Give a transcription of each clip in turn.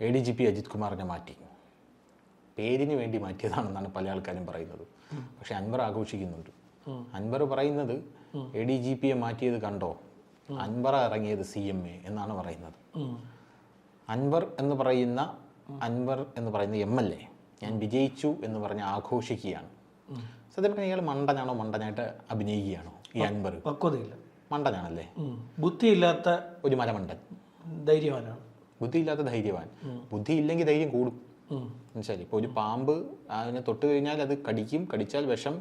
A D G P Ajith കുമാറിനെ മാറ്റി. പേരിന് വേണ്ടി മാറ്റിയതാണെന്നാണ് പല ആൾക്കാരും പറയുന്നത്. പക്ഷെ അൻവർ ആഘോഷിക്കുന്നുണ്ട്. അൻവർ പറയുന്നത് എ ഡി ജി പിയെ മാറ്റിയത് കണ്ടോ? അൻവർ ഇറങ്ങിയത് സി എം എ എന്നാണ് പറയുന്നത്. അൻവർ എന്ന് പറയുന്ന അൻവർ എന്ന് പറയുന്ന എം എൽ എ ഞാൻ വിജയിച്ചു എന്ന് പറഞ്ഞ് ആഘോഷിക്കുകയാണ്. സത്യം പറഞ്ഞാൽ ഇയാൾ മണ്ടനാണോ? മണ്ടനായിട്ട് അഭിനയിക്കുകയാണോ ഈ അൻവർ? പക്വതയില്ല. മണ്ടനാണല്ലേ. ബുദ്ധിയില്ലാത്ത ഒരു മലമണ്ടൻ. ധൈര്യവാനാണ്. ബുദ്ധിയില്ലാത്ത ധൈര്യവാൻ. ബുദ്ധി ഇല്ലെങ്കിൽ ധൈര്യം കൂടും. മനസ്സിലായി ഇപ്പോൾ ഒരു പാമ്പ് അതിനെ തൊട്ട് കഴിഞ്ഞാൽ അത് കടിക്കും. കടിച്ചാൽ വിഷം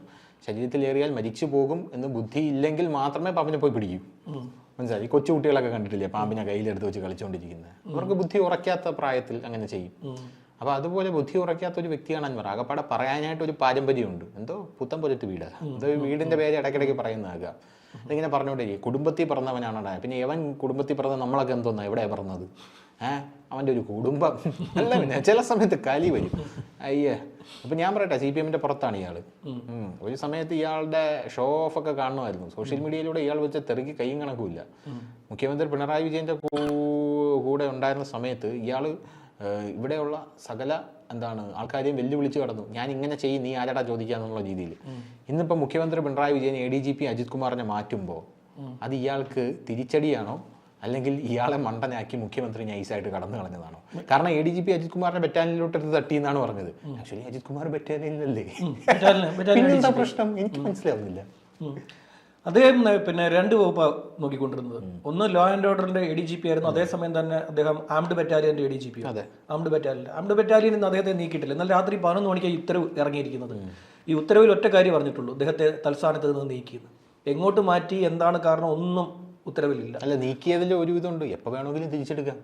ശരീരത്തിലേറിയാൽ മരിച്ചു പോകും എന്ന് ബുദ്ധി ഇല്ലെങ്കിൽ മാത്രമേ പാമ്പിനെ പോയി പിടിക്കൂ. മനസ്സിലായി? കൊച്ചു കുട്ടികളൊക്കെ കണ്ടിട്ടില്ലേ പാമ്പിനെ കയ്യിലെടുത്ത് വെച്ച് കളിച്ചുകൊണ്ടിരിക്കുന്നത് അവർക്ക് ബുദ്ധി ഉറക്കാത്ത പ്രായത്തിൽ അങ്ങനെ ചെയ്യും. അപ്പോൾ അതുപോലെ ബുദ്ധി ഉറക്കാത്ത ഒരു വ്യക്തിയാണ് അൻവർ. ആകപ്പാടെ പറയാനായിട്ട് ഒരു പാരമ്പര്യമുണ്ട്. എന്തോ പുത്തൻ പൊരുത്ത് വീട്. എന്തോ വീടിന്റെ പേര് ഇടയ്ക്കിടയ്ക്ക് പറയുന്നതാകാം. ഇതിങ്ങനെ പറഞ്ഞുകൊണ്ടിരിക്കും കുടുംബത്തിൽ പറഞ്ഞവനാണ് പിന്നെ എവൻ കുടുംബത്തിൽ പിറന്ന നമ്മളൊക്കെ എന്തോന്നാ? എവിടെയാ പറഞ്ഞത് അവന്റെ ഒരു കുടുംബം. അല്ല പിന്നെ ചില സമയത്ത് കലി വരും. അയ്യേ അപ്പം ഞാൻ പറയട്ടെ സി പി എമ്മിന്റെ പുറത്താണ് ഇയാൾ ഒരു സമയത്ത് ഇയാളുടെ ഷോ ഓഫ് ഒക്കെ കാണുമായിരുന്നു. സോഷ്യൽ മീഡിയയിലൂടെ ഇയാൾ വെച്ച തെറുക്കി കൈയും കണക്കുമില്ല. മുഖ്യമന്ത്രി പിണറായി വിജയന്റെ കൂടെ ഉണ്ടായിരുന്ന സമയത്ത് ഇയാൾ ഇവിടെയുള്ള സകല എന്താണ് ആൾക്കാരെയും വെല്ലുവിളിച്ച് കടന്നു. ഞാൻ ഇങ്ങനെ ചെയ്യും നീ ആരാടാ ചോദിക്കുക എന്നുള്ള രീതിയിൽ ഇന്നിപ്പോൾ മുഖ്യമന്ത്രി Pinarayi Vijayan A D G P Ajith കുമാറിനെ മാറ്റുമ്പോൾ അത് ഇയാൾക്ക് തിരിച്ചടിയാണോ? അല്ലെങ്കിൽ ഇയാളെ മണ്ടനാക്കി മുഖ്യമന്ത്രി നൈസായിട്ട് കടന്നു കളഞ്ഞതാണോ? കാരണം A D G P Ajith കുമാറിനെ ബറ്റാലിയനിലോട്ട് എടുത്ത് തട്ടി എന്നാണ് പറഞ്ഞത് ആക്ച്വലി അജിത് കുമാർ ബറ്റാലിയനിലല്ലേ? പിന്നെന്താ പ്രശ്നം? എനിക്ക് മനസ്സിലാവുന്നില്ല. അദ്ദേഹം പിന്നെ രണ്ട് വകുപ്പ് നോക്കിക്കൊണ്ടിരുന്നത്. ഒന്ന് ലോ ആൻഡ് ഓർഡറിന്റെ എ ഡി ജി പി ആയിരുന്നു. അതേസമയം തന്നെ അദ്ദേഹം armed ബറ്റാലിയന്റെ A D G P. Armed battalion armed battalion ഇന്ന് അദ്ദേഹത്തെ നീക്കിയിട്ടില്ല. എന്നാൽ രാത്രി പതിനൊന്ന് മണിക്ക് ഈ ഉത്തരവ് ഇറങ്ങിയിരിക്കുന്നത്. ഈ ഉത്തരവിൽ ഒറ്റ കാര്യം പറഞ്ഞിട്ടുള്ളൂ. അദ്ദേഹത്തെ തൽസ്ഥാനത്ത് നിന്ന് നീക്കിയത് എങ്ങോട്ട് മാറ്റി എന്താണ് കാരണം ഒന്നും ഉത്തരവിലില്ല. അല്ല നീക്കിയതിൽ ഒരു ഇതുണ്ട് എപ്പോൾ വേണമെങ്കിലും തിരിച്ചെടുക്കാം.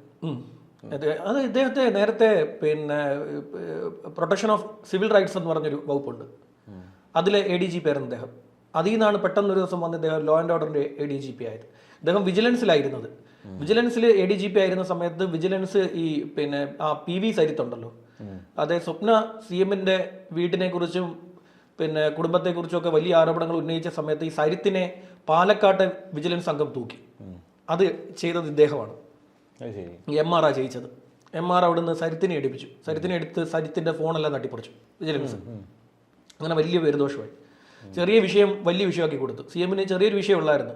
അത് ഇദ്ദേഹത്തെ നേരത്തെ പിന്നെ പ്രൊട്ടക്ഷൻ ഓഫ് സിവിൽ റൈറ്റ്സ് എന്ന് പറഞ്ഞൊരു വകുപ്പുണ്ട്. അതിലെ എ ഡി ജി പി ആയിരുന്നു അദ്ദേഹം അതിൽ നിന്നാണ് പെട്ടെന്ന് ഒരു ദിവസം വന്ന് ഇദ്ദേഹം ലോ ആൻഡ് ഓർഡറിന്റെ എ ഡി ജി പി ആയത്. അദ്ദേഹം വിജിലൻസിലായിരുന്നത്. വിജിലൻസിൽ എ ഡി ജി പി ആയിരുന്ന സമയത്ത് വിജിലൻസ് ഈ പിന്നെ ആ പി വി സരിത്തുണ്ടല്ലോ അതെ സ്വപ്ന സി എമ്മിന്റെ വീട്ടിനെ കുറിച്ചും പിന്നെ കുടുംബത്തെക്കുറിച്ചും ഒക്കെ വലിയ ആരോപണങ്ങൾ ഉന്നയിച്ച സമയത്ത് ഈ സരിത്തിനെ പാലക്കാട്ടെ വിജിലൻസ് സംഘം തൂക്കി. അത് ചെയ്തത് ഇദ്ദേഹമാണ്. എം ആർ ആ ജയിച്ചത്. എം ആർ അവിടുന്ന് സരിത്തിനെ എടുപ്പിച്ചു സരിത്തിനെ എടുത്ത് സരിത്തിന്റെ ഫോണെല്ലാം തട്ടിപ്പറിച്ചു വിജിലൻസ്. അങ്ങനെ വലിയ പേരുദോഷമായി. ചെറിയ വിഷയം വലിയ വിഷയമാക്കി കൊടുത്തു. സി എമ്മിന് ചെറിയൊരു വിഷയം ഉള്ളായിരുന്നു.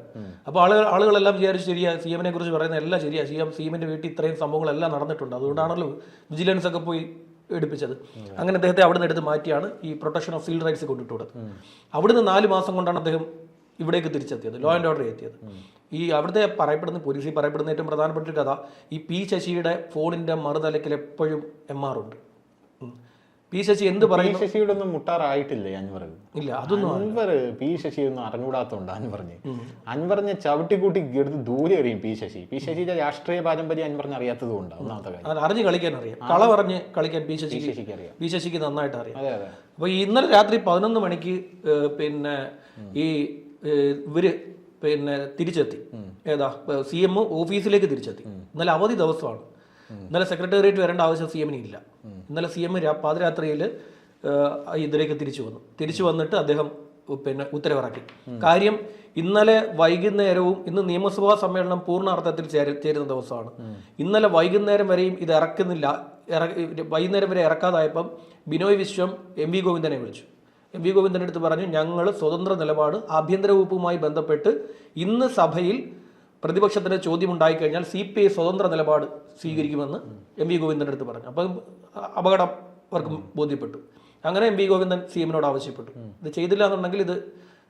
അപ്പോൾ ആളുകൾ ആളുകളെല്ലാം വിചാരിച്ചു ശരിയാ സി എമ്മിനെ കുറിച്ച് പറയുന്ന എല്ലാം ശരിയാ. സി എം സി എമ്മിന്റെ വീട്ടിൽ ഇത്രയും സംഭവങ്ങളെല്ലാം നടന്നിട്ടുണ്ട്. അതുകൊണ്ടാണല്ലോ വിജിലൻസ് ഒക്കെ പോയി എടുപ്പിച്ചത്. അങ്ങനെ അദ്ദേഹത്തെ അവിടുന്ന് എടുത്ത് മാറ്റിയാണ് ഈ പ്രൊട്ടക്ഷൻ ഓഫ് സിവിൽ റൈറ്റ്സ് കൊണ്ടിട്ട് കൊടുത്തത് അവിടുന്ന് നാല് മാസം കൊണ്ടാണ് അദ്ദേഹം ഇവിടേക്ക് തിരിച്ചെത്തിയത് ലോ ആൻഡ് ഓർഡർ എത്തിയത്. ഈ അവിടുത്തെ പറയപ്പെടുന്ന പോലീസിൽ പറയപ്പെടുന്ന ഏറ്റവും പ്രധാനപ്പെട്ട ഒരു കഥ ഈ പി ശശിയുടെ ഫോണിന്റെ മറുതലക്കിൽ എപ്പോഴും എം ആർ ഉണ്ട്. പി ശശി എന്ത് പി പറയുന്നു? ശശിയുടെ ഒന്നും മുട്ടാറായിട്ടില്ലേ അൻവർ? ഇല്ല അതൊന്നും അൻവർ പി ശശി ഒന്നും അറിഞ്ഞുകൂടാത്തോണ്ട് അൻവറിന് അൻവറിനെ ചവിട്ടിക്കൂട്ടി എടുത്ത് ദൂരെ എറിയും പി ശശി. പി ശശിയുടെ രാഷ്ട്രീയ പാരമ്പര്യം അൻവറിന് അറിയാത്തത് കൊണ്ട് ഒന്നാമത്തെ കാര്യം. അറിഞ്ഞ് കളിക്കാൻ അറിയാം. കള പറഞ്ഞ് കളിക്കാൻ പി ശശി ശശിക്ക് അറിയാം. പി ശശിക്ക് നന്നായിട്ട് അറിയാം. അതെ അതെ. അപ്പോൾ ഇന്നലെ രാത്രി പതിനൊന്ന് മണിക്ക് പിന്നെ ഈ ഇവർ പിന്നെ തിരിച്ചെത്തി. ഏതാ? സി എം ഓഫീസിലേക്ക് തിരിച്ചെത്തി. ഇന്നലെ അവധി ദിവസമാണ്. ഇന്നലെ സെക്രട്ടേറിയറ്റ് വരേണ്ട ആവശ്യം സി എമ്മിന് ഇല്ല. ഇന്നലെ സി എം പാതിരാത്രിയിൽ ഇതിലേക്ക് തിരിച്ചു വന്നു. തിരിച്ചു വന്നിട്ട് അദ്ദേഹം പിന്നെ ഉത്തരവിറക്കി. കാര്യം ഇന്നലെ വൈകുന്നേരവും ഇന്ന് നിയമസഭാ സമ്മേളനം പൂർണ അർത്ഥത്തിൽ ചേര ചേരുന്ന ദിവസമാണ്. ഇന്നലെ വൈകുന്നേരം വരെയും ഇത് ഇറക്കുന്നില്ല. ഇറ- വൈകുന്നേരം വരെ ഇറക്കാതായപ്പം ബിനോയ് വിശ്വം എം വി ഗോവിന്ദനെ വിളിച്ചു. എം വി ഗോവിന്ദന്റെ അടുത്ത് പറഞ്ഞു ഞങ്ങൾ സ്വതന്ത്ര നിലപാട് ആഭ്യന്തര വകുപ്പുമായി ബന്ധപ്പെട്ട് ഇന്ന് സഭയിൽ പ്രതിപക്ഷത്തിന്റെ ചോദ്യം ഉണ്ടായിക്കഴിഞ്ഞാൽ സി പി ഐ സ്വതന്ത്ര നിലപാട് സ്വീകരിക്കുമെന്ന് എം വി ഗോവിന്ദന്റെ അടുത്ത് പറഞ്ഞു. അപ്പം അപകടം അവർക്ക് ബോധ്യപ്പെട്ടു. അങ്ങനെ എം വി ഗോവിന്ദൻ സി എമ്മിനോട് ആവശ്യപ്പെട്ടു. ഇത് ചെയ്തില്ല എന്നുണ്ടെങ്കിൽ ഇത്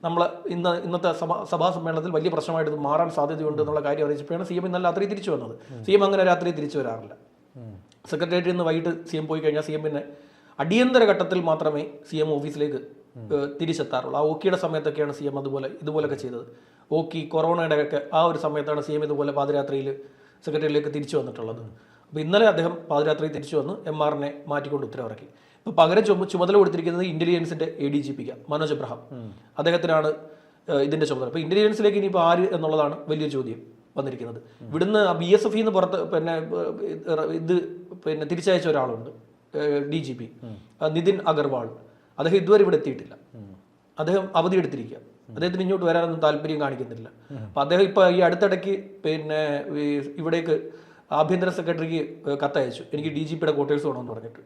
നമ്മൾ ഇന്ന് ഇന്നത്തെ സഭ സഭാ സമ്മേളനത്തിൽ വലിയ പ്രശ്നമായിട്ട് ഇത് മാറാൻ സാധ്യതയുണ്ട് എന്നുള്ള കാര്യം അറിയിച്ചപ്പോഴാണ് സി എം ഇന്നലെ രാത്രി തിരിച്ചു വന്നത്. സി എം അങ്ങനെ രാത്രി തിരിച്ചു വരാറില്ല. സെക്രട്ടേറിയറ്റിൽ നിന്ന് വൈകിട്ട് സി എം പോയി കഴിഞ്ഞാൽ സി എം പിന്നെ അടിയന്തര ഘട്ടത്തിൽ മാത്രമേ സി എം ഓഫീസിലേക്ക് തിരിച്ചെത്താറുള്ളൂ. ആ ഓക്കിയുടെ സമയത്തൊക്കെയാണ് സി എം അതുപോലെ ഇതുപോലൊക്കെ ചെയ്തത്. ഓക്കി കൊറോണയുടെ ഒക്കെ ആ ഒരു സമയത്താണ് സി എം ഇതുപോലെ പാതിരാത്രിയിൽ സെക്രട്ടറിയിലേക്ക് തിരിച്ചു വന്നിട്ടുള്ളത്. അപ്പോൾ ഇന്നലെ അദ്ദേഹം പാതിരാത്രി തിരിച്ചു വന്ന് എം ആറിനെ മാറ്റിക്കൊണ്ട് ഉത്തരവിറക്കി. ഇപ്പോൾ പകരം ചുമ ചുമതല കൊടുത്തിരിക്കുന്നത് ഇന്റലിജൻസിന്റെ എ ഡി ജി പിക്ക് മനോജ് എബ്രഹാം അദ്ദേഹത്തിനാണ് ഇതിന്റെ ഇതിന്റെ ചുമതല. അപ്പോൾ ഇന്റലിജൻസിലേക്ക് ഇനിയിപ്പോൾ ആര് എന്നുള്ളതാണ് വലിയ ചോദ്യം വന്നിരിക്കുന്നത്. ഇവിടുന്ന് ബി എസ് എഫ് നിന്ന് പുറത്ത് പിന്നെ ഇത് പിന്നെ തിരിച്ചയച്ച ഒരാളുണ്ട് D G P Nithin Agarwal. അദ്ദേഹം ഇതുവരെ ഇവിടെ എത്തിയിട്ടില്ല. അദ്ദേഹം അവധി എടുത്തിരിക്കുക. അദ്ദേഹത്തിന് ഇങ്ങോട്ട് വരാനൊന്നും താല്പര്യം കാണിക്കുന്നില്ല. അപ്പൊ അദ്ദേഹം ഇപ്പൊ ഈ അടുത്തിടയ്ക്ക് പിന്നെ ഇവിടേക്ക് ആഭ്യന്തര സെക്രട്ടറിക്ക് കത്തയച്ചു. എനിക്ക് ഡി ജി പിയുടെ ക്വാർട്ടേഴ്സ് വേണമെന്ന് പറഞ്ഞിട്ട്.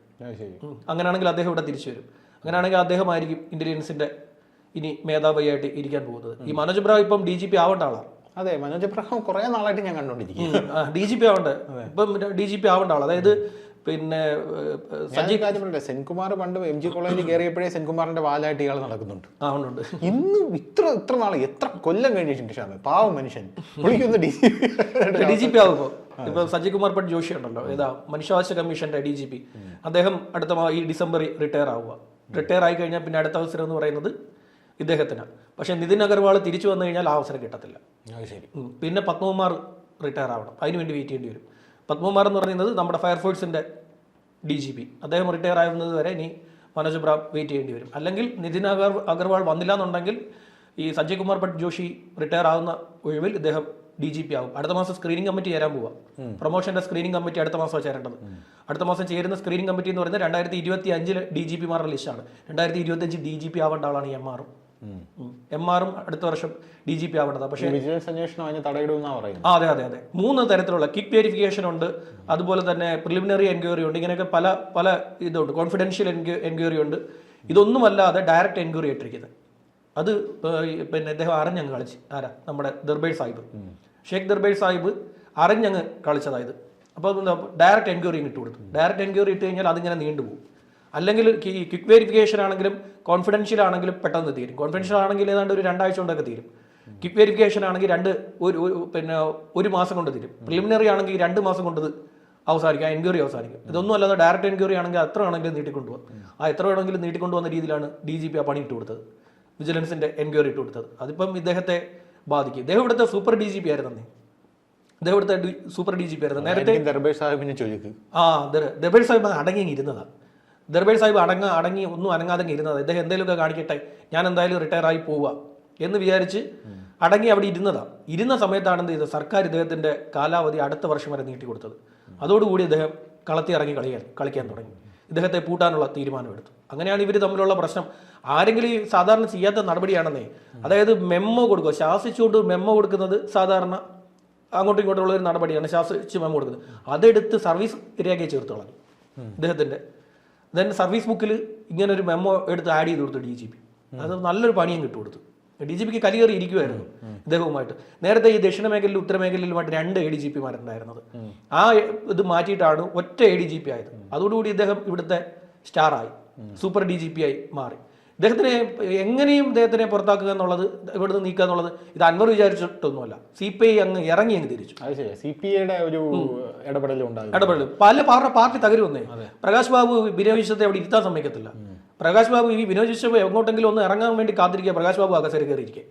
അങ്ങനെയാണെങ്കിൽ അദ്ദേഹം ഇവിടെ തിരിച്ചു വരും. അങ്ങനെയാണെങ്കിൽ അദ്ദേഹമായിരിക്കും ഇന്റലിജൻസിന്റെ ഇനി മേധാവിയായിട്ട് ഇരിക്കാൻ പോകുന്നത്. ഈ മനോജ് ബ്രാവ് ഇപ്പം ഡി ജി പി ആവേണ്ട ആളാണ് അതെ മനോജ് അബ്രഹാം കുറെ നാളായിട്ട് ഞാൻ കണ്ടോണ്ടിരിക്കും ഡി ജി പി ആവേണ്ട. ഇപ്പം ഡി ജി പി ആവേണ്ട ആൾ അതായത് പിന്നെ സഞ്ജയ് കാര്യം പറയട്ടെ? സെൻകുമാർ പണ്ട് എം ജി കോളേജിൽ കയറിയപ്പോഴേ സെൻകുമാറിന്റെ വാലായിട്ട് ഇയാൾ നടക്കുന്നുണ്ട്. ആവുന്നുണ്ട് ഉണ്ട് ഉണ്ട് ഇന്ന് ഇത്ര ഇത്ര നാളെ എത്ര കൊല്ലം കഴിഞ്ഞിട്ടുണ്ട് ഷാമെ പാവം മനുഷ്യൻ. വിളിക്കുന്ന ഡി ഡി ജി പി ആകുമ്പോൾ ഇപ്പൊ സഞ്ജയ് കുമാർ പട്ട് ജോഷി ഉണ്ടല്ലോ. ഏതാ? മനുഷ്യാവകാശ കമ്മീഷന്റെ ഡി ജി പി. അദ്ദേഹം അടുത്ത ഈ ഡിസംബർ റിട്ടയർ ആവുക. റിട്ടയർ ആയി കഴിഞ്ഞാൽ പിന്നെ അടുത്ത അവസരം എന്ന് പറയുന്നത് ഇദ്ദേഹത്തിനാണ് പക്ഷെ നിതിൻ അഗർവാൾ തിരിച്ചു വന്നു കഴിഞ്ഞാൽ ആ അവസരം കിട്ടത്തില്ല. പിന്നെ പത്മകുമാർ റിട്ടയർ ആവണം. അതിനുവേണ്ടി വെയിറ്റ് ചെയ്യേണ്ടി വരും. പത്മകുമാർ എന്ന് പറയുന്നത് നമ്മുടെ ഫയർഫോഴ്സിന്റെ ഡി ജി പി അദ്ദേഹം റിട്ടയർ ആവുന്നത് വരെ ഇനി മനോജ് ബ്രാം വെയിറ്റ് ചെയ്യേണ്ടി വരും. അല്ലെങ്കിൽ നിതിൻ അഗർ അഗർവാൾ വന്നില്ല എന്നുണ്ടെങ്കിൽ ഈ സഞ്ജയ് കുമാർ ഭട്ട് ജോഷി റിട്ടയർ ആകുന്ന ഒഴിവിൽ ഇദ്ദേഹം ഡി ജി പി ആവും. അടുത്ത മാസം സ്ക്രീനിങ് കമ്മിറ്റി ചേരാൻ പോവാം. പ്രൊമോഷന്റെ സ്ക്രീനിങ് കമ്മിറ്റി അടുത്ത മാസം ചേരേണ്ടത്. അടുത്ത മാസം ചേരുന്ന സ്ക്രീനിങ് കമ്മിറ്റി എന്ന് പറയുന്നത് രണ്ടായിരത്തി ഇരുപത്തി അഞ്ചിൽ ഡി ജി പിമാരുടെ ലിസ്റ്റാണ് രണ്ടായിരത്തി ഇരുപത്തി അഞ്ച് ഡി ജി പി ആവേണ്ട ആളാണ് എം ആറും എം ആറും അടുത്ത വർഷം ഡി ജി പി ആവേണ്ടത് പക്ഷേ വിജിലൻസ് അന്വേഷണം അതിന് തടയിടുമെന്നാണ് പറയുന്നത്. അതെ അതെ അതെ. മൂന്ന് തരത്തിലുള്ള കിക്ക് വെരിഫിക്കേഷൻ ഉണ്ട്. അതുപോലെ തന്നെ പ്രിലിമിനറി എൻക്വയറി ഉണ്ട്. ഇങ്ങനെയൊക്കെ പല പല ഇതുണ്ട്. കോൺഫിഡൻഷ്യൽ എൻക്വയറി ഉണ്ട്. ഇതൊന്നുമല്ലാതെ ഡയറക്റ്റ് എൻക്വയറി ഇട്ടിരിക്കുന്നത് അത് പിന്നെ അദ്ദേഹം അറിഞ്ഞങ്ങ് കളിച്ച്. ആരാ? നമ്മുടെ ദർബേ സാഹിബ്. ഷേഖ് ദർബേ സാഹിബ് അറിഞ്ഞങ്ങ് കളിച്ചതായത് അപ്പോൾ ഡയറക്റ്റ് എൻക്വയറി ഇട്ട് കൊടുത്തു ഡയറക്റ്റ് എൻക്വയറി ഇട്ട് കഴിഞ്ഞാൽ അതിങ്ങനെ നീണ്ടുപോകും. അല്ലെങ്കിൽ ഈ ക്വിക്ക് വെരിഫിക്കേഷൻ ആണെങ്കിലും കോൺഫിഡൻഷ്യൽ ആണെങ്കിലും പെട്ടെന്ന് തീരും. കോൺഫിഡൻഷ്യൽ ആണെങ്കിൽ ഏതാണ്ട് ഒരു രണ്ടാഴ്ച കൊണ്ടൊക്കെ തീരും. ക്വിക്ക് വെരിഫിക്കേഷൻ ആണെങ്കിൽ രണ്ട് ഒരു പിന്നെ ഒരു മാസം കൊണ്ട് തീരും. പ്രിലിമിനറി ആണെങ്കിൽ രണ്ട് മാസം കൊണ്ട് അവസാനിക്കും എൻക്വയറി അവസാനിക്കും. ഇതൊന്നും അല്ലാതെ ഡയറക്റ്റ് എൻക്വയറി ആണെങ്കിൽ അത്ര ആണെങ്കിലും നീട്ടിക്കൊണ്ടുപോകാം ആ എത്ര വേണമെങ്കിലും നീട്ടിക്കൊണ്ടുപോകുന്ന രീതിയിലാണ് ഡി ജി പി ആ പണി ഇട്ട് കൊടുത്തത്. വിജിലൻസിന്റെ എൻക്വയറി ഇട്ട് കൊടുത്തത്. അതിപ്പം ഇദ്ദേഹത്തെ ബാധിക്കും. ഇദ്ദേഹം ഇവിടുത്തെ സൂപ്പർ ഡി ജി പി ആയിരുന്നു. ഇദ്ദേഹം ഇവിടുത്തെ സൂപ്പർ ഡി ജി പി ആയിരുന്നു. നേരത്തെ ദർബേർ ദർബേഷ് സാഹിബിനെ ചോദിക്കും. ആ ദർബേർ സാഹിബ് അടങ്ങി ഇരുന്നതാണ് ദർബേൽ സാഹിബ് അടങ്ങ അടങ്ങി ഒന്നും അനങ്ങാതെ ഇരുന്നത്. ഇദ്ദേഹം എന്തെങ്കിലുമൊക്കെ കാണിക്കട്ടെ ഞാൻ എന്തായാലും റിട്ടയർ ആയി പോവുക എന്ന് വിചാരിച്ച് അടങ്ങി അവിടെ ഇരുന്നതാണ് ഇരുന്ന സമയത്താണ് എന്ത് ചെയ്തത്? സർക്കാർ ഇദ്ദേഹത്തിന്റെ കാലാവധി അടുത്ത വർഷം വരെ നീട്ടി കൊടുത്തത്. അതോടുകൂടി ഇദ്ദേഹം കളത്തി ഇറങ്ങി കളിക്കാൻ കളിക്കാൻ തുടങ്ങി. ഇദ്ദേഹത്തെ പൂട്ടാനുള്ള തീരുമാനമെടുത്തു അങ്ങനെയാണ് ഇവർ തമ്മിലുള്ള പ്രശ്നം. ആരെങ്കിലും ഈ സാധാരണ ചെയ്യാത്ത നടപടിയാണെന്നേ അതായത് മെമ്മോ കൊടുക്കുക. ശാസിച്ചുകൊണ്ട് മെമ്മോ കൊടുക്കുന്നത് സാധാരണ അങ്ങോട്ടും ഇങ്ങോട്ടുള്ള ഒരു നടപടിയാണ്. ശാസിച്ച് മെമ്മോ കൊടുക്കുന്നത്. അതെടുത്ത് സർവീസ് രേഖയെ ചേർത്ത് കളഞ്ഞു. ഇദ്ദേഹത്തിന്റെ ദെൻ സർവീസ് ബുക്കിൽ ഇങ്ങനെ ഒരു മെമ്മോ എടുത്ത് ആഡ് ചെയ്ത് കൊടുത്തു ഡി ജി പി അത് നല്ലൊരു പണിയും കിട്ടു കൊടുത്തു. ഡി ജി പിക്ക് കലിയേറി ഇരിക്കുമായിരുന്നു ഇദ്ദേഹവുമായിട്ട്. നേരത്തെ ഈ ദക്ഷിണ മേഖലയിൽ ഉത്തര മേഖലയിലുമായിട്ട് രണ്ട് എ ഡി ജി പിമാരുണ്ടായിരുന്നത് ആ ഇത് മാറ്റിയിട്ടാണ് ഒറ്റ എ ഡി ജി പി ആയത്. അതോടുകൂടി ഇദ്ദേഹം ഇവിടുത്തെ സ്റ്റാറായി സൂപ്പർ ഡി ജി പി ആയി മാറി. ഇദ്ദേഹത്തിനെ എങ്ങനെയും ഇദ്ദേഹത്തിനെ പുറത്താക്കുക എന്നുള്ളത് ഇവിടുന്ന് നീക്കുക എന്നുള്ളത് ഇത് അൻവർ വിചാരിച്ചിട്ടൊന്നുമല്ല. സി പി ഐ അങ്ങ് ഇറങ്ങി അങ്ങ് തിരിച്ചു. സി പി ഐയുടെ ഒരു ഇടപെടൽ ഇടപെടൽ പല പാർട്ടി പാർട്ടി വന്നേ. പ്രകാശ് ബാബു വിനോദ് വിശ്വത്തെ അവിടെ ഇരുത്താൻ സമ്മതിക്കത്തില്ല. പ്രകാശ് ബാബു ഈ വിനോദ് വിശ്വം എങ്ങോട്ടെങ്കിലും ഒന്ന് ഇറങ്ങാൻ വേണ്ടി കാത്തിരിക്കുക പ്രകാശ് ബാബു ആ കസേര കയറിയിരിക്കെ.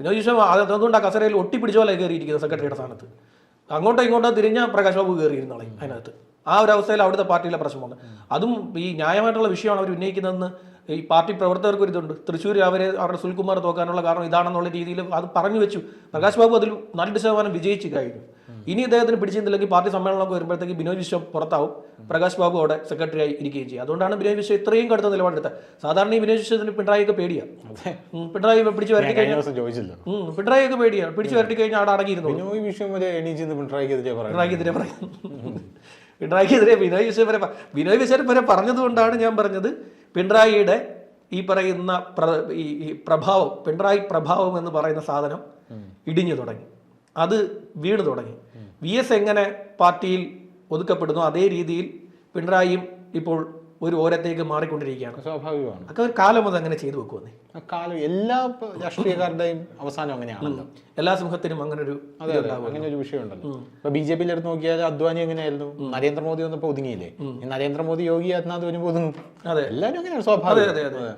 വിനോദ് അത് അതുകൊണ്ട് ആ കസേരയിൽ ഒട്ടിപ്പിടിച്ച പോലെ കയറിയിരിക്കുന്നത് സെക്രട്ടറിയുടെ സ്ഥാനത്ത്. അങ്ങോട്ടോ ഇങ്ങോട്ടോ തിരിഞ്ഞാൽ പ്രകാശ് ബാബു കയറിയിരുന്നോളെ അതിനകത്ത്. ആ ഒരു അവസ്ഥയിൽ അവിടുത്തെ പാർട്ടിയിലെ പ്രശ്നമുണ്ട്. അതും ഈ ന്യായമായിട്ടുള്ള വിഷയമാണ് അവർ ഉന്നയിക്കുന്നതെന്ന് ഈ പാർട്ടി പ്രവർത്തകർക്ക് ഒരു ഇതുണ്ട്. തൃശ്ശൂർ അവരെ അവരുടെ സുൽകുമാർ തോക്കാനുള്ള കാരണം ഇതാണെന്നുള്ള രീതിയിൽ അത് പറഞ്ഞു വെച്ചു. പ്രകാശ് ബാബു അതിൽ നാല് ശതമാനം വിജയിച്ചു കഴിഞ്ഞു. ഇനി ഇദ്ദേഹത്തിന് പിടിച്ചിരുന്നില്ലെങ്കിൽ പാർട്ടി സമ്മേളനമൊക്കെ വരുമ്പോഴത്തേക്ക് ബിനോയ് വിശ്വം പുറത്താവും. പ്രകാശ് ബാബു അവിടെ സെക്രട്ടറി ആയി ഇരിക്കുകയും ചെയ്യും. അതുകൊണ്ടാണ് ബിനോയ് വിശ്വം ഇത്രയും കടുത്ത നിലപാടെടുത്തത് സാധാരണ ഈ ബിനോയ് വിശ്വത്തിന് പിണറായിക്ക് പേടിയാണ് ഉം, പിണറായി പിടിച്ചു വരട്ടി കഴിഞ്ഞാൽ പിണറായിക്ക് പേടിയാണ് പിടിച്ചു വരട്ടി കഴിഞ്ഞാൽ അവിടെ അടങ്ങിയിരുന്നു പിണറായിക്കെതിരെ പറയുന്നത്. പിണറായിക്കെതിരെ വിനോയ് പിണറായിക്കെതിരെ ബിനോയ് വിശ്വം വരെ പ- ബിനോയ് വിശ്വം വരെ പറഞ്ഞതുകൊണ്ടാണ് ഞാൻ പറഞ്ഞത്. പിണറായിയുടെ ഈ പറയുന്ന ഈ പ്രഭാവം പിണറായി പ്രഭാവം എന്ന് പറയുന്ന സാധനം ഇടിഞ്ഞു തുടങ്ങി. അത് വീണ് തുടങ്ങി. വി എസ് എങ്ങനെ പാർട്ടിയിൽ ഒതുക്കപ്പെടുന്നു അതേ രീതിയിൽ പിണറായിയും ഇപ്പോൾ ഒരു ഓരത്തേക്ക് മാറിക്കൊണ്ടിരിക്കുകയാണ്. സ്വാഭാവികമാണ് ഒക്കെ ഒരു കാലം അത് അങ്ങനെ ചെയ്തു വെക്കുവാണ് ആ കാലം എല്ലാ രാഷ്ട്രീയക്കാരുടെയും അവസാനം അങ്ങനെയാണല്ലോ. എല്ലാ സമൂഹത്തിനും അങ്ങനെ ഒരു അങ്ങനെ ഒരു വിഷയമുണ്ടല്ലോ. ഇപ്പൊ ബി ജെ പിയിൽ എടുത്ത് നോക്കിയാൽ അദ്വാനി എങ്ങനെയായിരുന്നു? നരേന്ദ്രമോദി വന്നപ്പോ ഒതുങ്ങിയില്ലേ? നരേന്ദ്രമോദി യോഗി ആദിനാഥ് വരുമ്പോ ഒതുങ്ങും. അതെ. എല്ലാവരും അങ്ങനെയാണ് സ്വാഭാവികം. അതെ, അതെ.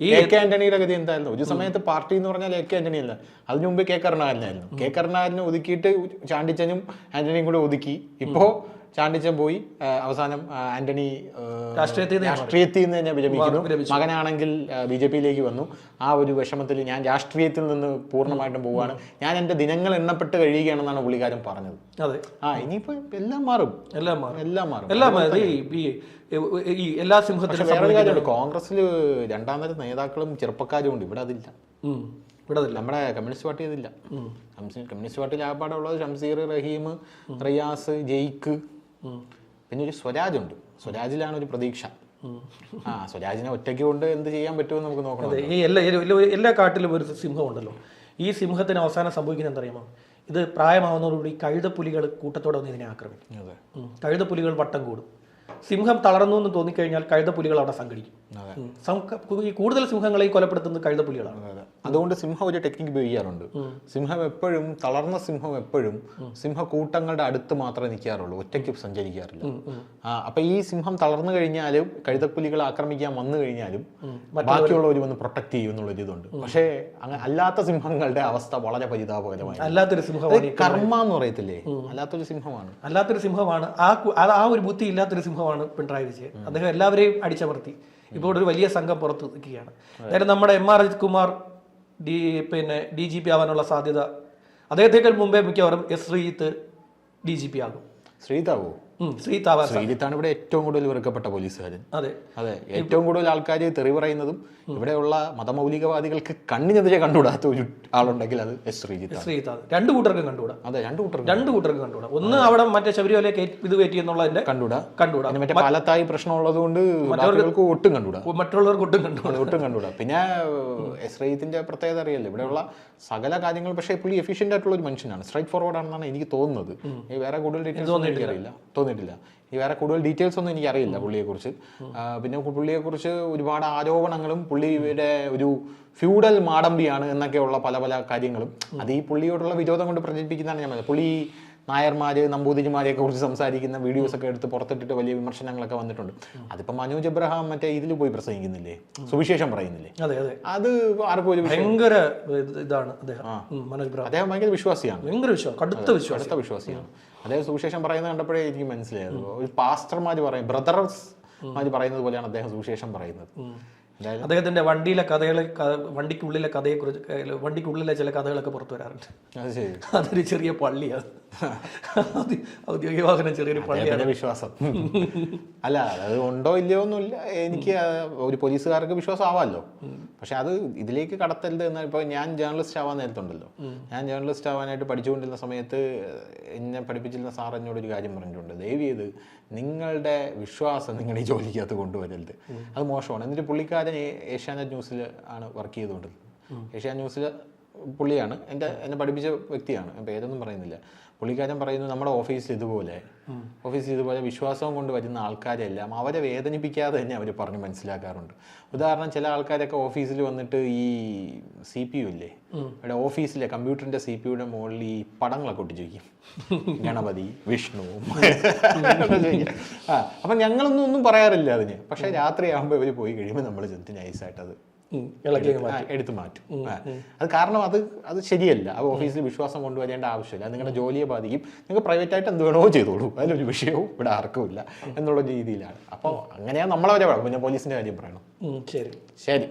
ഈ എ കെ ആന്റണിയുടെ ഗതി എന്തായിരുന്നു? ഒരു സമയത്ത് പാർട്ടി എന്ന് പറഞ്ഞാൽ എ കെ ആന്റണി അല്ല. അതിനു മുമ്പ് കെ കരുണാകരനായിരുന്നു കെ കരുണാകരനെ ഒതുക്കിയിട്ട് ചാണ്ടിച്ചനും ആന്റണിയും കൂടെ ഒതുക്കി. ഇപ്പോ ചാണ്ടിച്ചൻ പോയി അവസാനം ആന്റണി രാഷ്ട്രീയത്തിൽ നിന്ന് രാഷ്ട്രീയത്തിൽ നിന്ന് തന്നെ വിരമിക്കുന്നു മകനാണെങ്കിൽ ബി ജെ പിയിലേക്ക് വന്നു. ആ ഒരു വിഷമത്തിൽ ഞാൻ രാഷ്ട്രീയത്തിൽ നിന്ന് പൂർണമായിട്ടും പോവുകയാണ്. ഞാൻ എന്റെ ദിനങ്ങൾ എണ്ണപ്പെട്ട് കഴിയുകയാണെന്നാണ് പുള്ളിക്കാരൻ പറഞ്ഞത്. അതെ. ആ ഇനിയിപ്പോ എല്ലാം മാറും. എല്ലാം മാറും. എല്ലാം മാറും. എല്ലാം ഈ- എല്ലാ സിംഹത്തിലും വേറൊരു കാര്യമുണ്ട്. കോൺഗ്രസ്സിൽ രണ്ടാം തരം നേതാക്കളും ചെറുപ്പക്കാരും ഉണ്ട്. ഇവിടെ അതില്ല. ഇവിടെ നമ്മുടെ കമ്മ്യൂണിസ്റ്റ് പാർട്ടി അതില്ല. കമ്മ്യൂണിസ്റ്റ് കമ്മ്യൂണിസ്റ്റ് പാർട്ടിയിൽ ആകപ്പാടുള്ളത് ഷംസീർ റഹീം റിയാസ് ജെയ്ക്ക് പിന്നെ ഒരു സ്വരാജ് ഉണ്ട്. സ്വരാജിലാണ് ഒരു പ്രതീക്ഷ. ആ സ്വരാജിനെ ഒറ്റയ്ക്ക് കൊണ്ട് എന്ത് ചെയ്യാൻ പറ്റുമെന്ന് നമുക്ക് നോക്കണം. ഈ എല്ലാ എല്ലാ- കാട്ടിലും ഒരു സിംഹം ഉണ്ടല്ലോ. ഈ സിംഹത്തിന് അവസാനം സംഭവിക്കുന്നത് എന്തറിയാമോ? ഇത് പ്രായമാവുന്നതോടുകൂടി കഴുതപ്പുലികൾ കൂട്ടത്തോടെ വന്ന് ഇതിനെ ആക്രമിക്കും. കഴുതപ്പുലികൾ വട്ടം കൂടും. സിംഹം തളർന്നു എന്ന് തോന്നിക്കഴിഞ്ഞാൽ കഴുതപ്പുലികൾ അവിടെ സംഘടിക്കും. ഈ കൂടുതൽ സിംഹങ്ങളെ കൊലപ്പെടുത്തുന്നത് കഴുതപ്പുലികളാണ്. അതുകൊണ്ട് സിംഹം ഒരു ടെക്നിക്ക് ഉപയോഗിക്കാറുണ്ട് സിംഹം എപ്പോഴും തളർന്ന സിംഹം എപ്പോഴും സിംഹക്കൂട്ടങ്ങളുടെ അടുത്ത് മാത്രമേ നിൽക്കാറുള്ളൂ ഒറ്റയ്ക്ക് സഞ്ചരിക്കാറില്ല. അപ്പൊ ഈ സിംഹം തളർന്നു കഴിഞ്ഞാലും കഴുതപ്പുലികൾ ആക്രമിക്കാൻ വന്നു കഴിഞ്ഞാലും ബാക്കിയുള്ളവർ വന്ന് പ്രൊട്ടക്ട് ചെയ്യും എന്നുള്ളൊരു ഇതുണ്ട്. പക്ഷേ അല്ലാത്ത സിംഹങ്ങളുടെ അവസ്ഥ വളരെ പരിതാപകരമായി അല്ലാത്തൊരു സിംഹമാണ് ഈ- കർമ്മ എന്ന് പറയത്തില്ലേ? അല്ലാത്തൊരു സിംഹമാണ്. അല്ലാത്തൊരു സിംഹമാണ്. ആ ആ ഒരു ബുദ്ധി ഇല്ലാത്തൊരു സിംഹമാണ് പിണറായി വിജയൻ. അദ്ദേഹം എല്ലാവരെയും അടിച്ചമർത്തി. ഇപ്പോൾ ഒരു വലിയ സംഘം പുറത്ത് നിൽക്കുകയാണ്. നേരെ നമ്മുടെ M R Ajith Kumar D പിന്നെ ഡി ജി പി ആവാനുള്ള സാധ്യത. അദ്ദേഹത്തേക്കാൾ മുമ്പേ മിക്കവാറും S Sreejith D G P ആകും. ശ്രീതാവോ ശ്രീജിത്ത് ശ്രീജിത്താണ് ഇവിടെ ഏറ്റവും കൂടുതൽ വെറുക്കപ്പെട്ട പോലീസുകാരൻ. അതെ. അതെ ഏറ്റവും കൂടുതൽ ആൾക്കാർ തെറി പറയുന്നതും ഇവിടെയുള്ള മതമൗലികവാദികൾക്ക് കണ്ണിനെതിരെ കണ്ടുകൂടാത്ത ഒരു ആളുണ്ടെങ്കിൽ അത് ശ്രീജിത്ത് ആണ് രണ്ട് കൂട്ടർക്കും കണ്ടുകൂടാ. അതെ രണ്ടു കൂട്ടർ രണ്ട് കൂട്ടർക്കും കണ്ടുകൂടാ. ഒന്ന് അവിടെ മറ്റേ ശബരിമല ഇത് കയറ്റി എന്നുള്ളതിന്റെ കണ്ടുകൂടാ. കണ്ടുകൂടാ. മറ്റേ പാലത്തായി പ്രശ്നമുള്ളത് കൊണ്ട് മറ്റുള്ളവർക്ക് ഒട്ടും കണ്ടുകൂടാ. മറ്റുള്ളവർക്ക് ഒട്ടും കണ്ടുകൂടാ. ഒട്ടും കണ്ടുകൂടാ. പിന്നെ എസ് ശ്രീജിത്തിന്റെ പ്രത്യേകത അറിയല്ലോ ഇവിടെയുള്ള സകല കാര്യങ്ങൾ പക്ഷേ പുള്ളി എഫിഷ്യന്റ് ആയിട്ടുള്ള ഒരു മനുഷ്യനാണ്. സ്ട്രൈറ്റ് ഫോർവേഡ് ആണെന്നാണ് എനിക്ക് തോന്നുന്നത്. വേറെ കൂടുതൽ ഡീറ്റെയിൽസ് ഒന്നും എനിക്കറിയില്ല. തോന്നിയിട്ടില്ല. ഈ വേറെ കൂടുതൽ ഡീറ്റെയിൽസ് ഒന്നും എനിക്കറിയില്ല പുള്ളിയെക്കുറിച്ച്. പിന്നെ പുള്ളിയെക്കുറിച്ച് ഒരുപാട് ആരോപണങ്ങളും പുള്ളിയുടെ ഒരു ഫ്യൂഡൽ മാടമ്പിയാണ് എന്നൊക്കെയുള്ള പല പല കാര്യങ്ങളും. അത് ഈ പുള്ളിയോടുള്ള വിരോധം കൊണ്ട് പ്രചരിപ്പിക്കുന്നതാണ് ഞാൻ പറഞ്ഞത്. പുള്ളി നായർമാർ നായർമാര് നമ്പൂതിരിമാരെയൊക്കെ കുറിച്ച് സംസാരിക്കുന്ന വീഡിയോസ് ഒക്കെ എടുത്ത് പുറത്തിട്ടിട്ട് വലിയ വിമർശനങ്ങളൊക്കെ വന്നിട്ടുണ്ട്. അതിപ്പോ മനോജ് എബ്രഹാം മറ്റേ ഇതിൽ പോയി പ്രസംഗിക്കുന്നില്ലേ? സുവിശേഷം പറയുന്നില്ലേ? അതെ അതെ. അത് ആർക്കും ഒരു ഭയങ്കര ഇതാണ് അദ്ദേഹം. മനോജ് അദ്ദേഹം ഭയങ്കര വിശ്വാസിയാണ്. ഭയങ്കര വിശ്വാസം കടുത്ത വിശ്വാസം കടുത്ത വിശ്വാസിയാണ്. അദ്ദേഹം സുവിശേഷം പറയുന്നത് കണ്ടപ്പോഴേ എനിക്ക് മനസ്സിലായത് ഒരു പാസ്റ്റർമാര് പറയും ബ്രദർസ് മാര് പറയുന്നത് പോലെയാണ് അദ്ദേഹം സുവിശേഷം പറയുന്നത്. അദ്ദേഹത്തിന്റെ വണ്ടിയിലെ കഥകളെ വണ്ടിക്കുള്ളിലെ കഥയെ കുറിച്ച് വണ്ടിക്കുള്ളിലെ ചില കഥകളൊക്കെ പുറത്തു വരാറുണ്ട്. അത് അതൊരു ചെറിയ പള്ളിയാണ് ഔദ്യോഗിക വാഹനം ചെറിയൊരു പള്ളിയാണ്. വിശ്വാസം. അല്ല അത് ഉണ്ടോ ഇല്ലയോ ഒന്നുമില്ല. എനിക്ക് ഒരു പോലീസുകാർക്ക് വിശ്വാസം ആവാമല്ലോ പക്ഷെ അത് ഇതിലേക്ക് കടത്തരുത് എന്ന് ഇപ്പൊ ഞാൻ ജേർണലിസ്റ്റ് ആവാൻ നേരത്തുണ്ടല്ലോ. ഞാൻ ജേർണലിസ്റ്റ് ആവാനായിട്ട് പഠിച്ചുകൊണ്ടിരുന്ന സമയത്ത് എന്നെ പഠിപ്പിച്ചിരുന്ന സാർ എന്നോട് ഒരു കാര്യം പറഞ്ഞിട്ടുണ്ട്. ദയവ് ചെയ്ത് നിങ്ങളുടെ വിശ്വാസം നിങ്ങൾ ഈ ജോലിക്കകത്ത് കൊണ്ടുവരരുത്. അത് മോശമാണ്. എന്നിട്ട് പുള്ളിക്കാരൻ ഏഷ്യാനെറ്റ് ന്യൂസിൽ ആണ് വർക്ക് ചെയ്തുകൊണ്ടിരുന്നത്. ഏഷ്യാനെറ്റ് ന്യൂസിൽ പുള്ളിയാണ്. എന്റെ എന്നെ പഠിപ്പിച്ച വ്യക്തിയാണ്. പേരൊന്നും പറയുന്നില്ല. പുള്ളിക്കാരൻ പറയുന്നു നമ്മുടെ ഓഫീസിൽ ഇതുപോലെ ഓഫീസിൽ ഇതുപോലെ വിശ്വാസവും കൊണ്ട് വരുന്ന ആൾക്കാരെല്ലാം അവരെ വേദനിപ്പിക്കാതെ തന്നെ അവർ പറഞ്ഞ് മനസ്സിലാക്കാറുണ്ട്. ഉദാഹരണം ചില ആൾക്കാരൊക്കെ ഓഫീസിൽ വന്നിട്ട് ഈ സി പി യു ഇല്ലേ? ഇവിടെ ഓഫീസിലെ കമ്പ്യൂട്ടറിന്റെ സി പി യുടെ മുകളിൽ ഈ പടങ്ങളൊക്കെ ഒട്ടി ചോദിക്കും ഗണപതി വിഷ്ണു ആ അപ്പം ഞങ്ങളൊന്നും ഒന്നും പറയാറില്ല അതിന്. പക്ഷേ രാത്രിയാകുമ്പോൾ ഇവർ പോയി കഴിയുമ്പോൾ നമ്മൾ ചെന്ന് നൈസായിട്ട് ആ, മാറ്റും. അത് കാരണം അത് അത് ശരിയല്ല. അത് ഓഫീസിൽ വിശ്വാസം കൊണ്ടുവരേണ്ട ആവശ്യമില്ല. അത് നിങ്ങളുടെ ജോലിയെ ബാധിക്കും. നിങ്ങൾ പ്രൈവറ്റ് ആയിട്ട് എന്ത് വേണോ ചെയ്തോളൂ. അതിലൊരു വിഷയവും ഇവിടെ ആർക്കുമില്ല എന്നുള്ള രീതിയിലാണ്. അപ്പോൾ അങ്ങനെയാണ് നമ്മളവരെ പിന്നെ പോലീസിന്റെ കാര്യം പറയണം. ശരി. ശരി.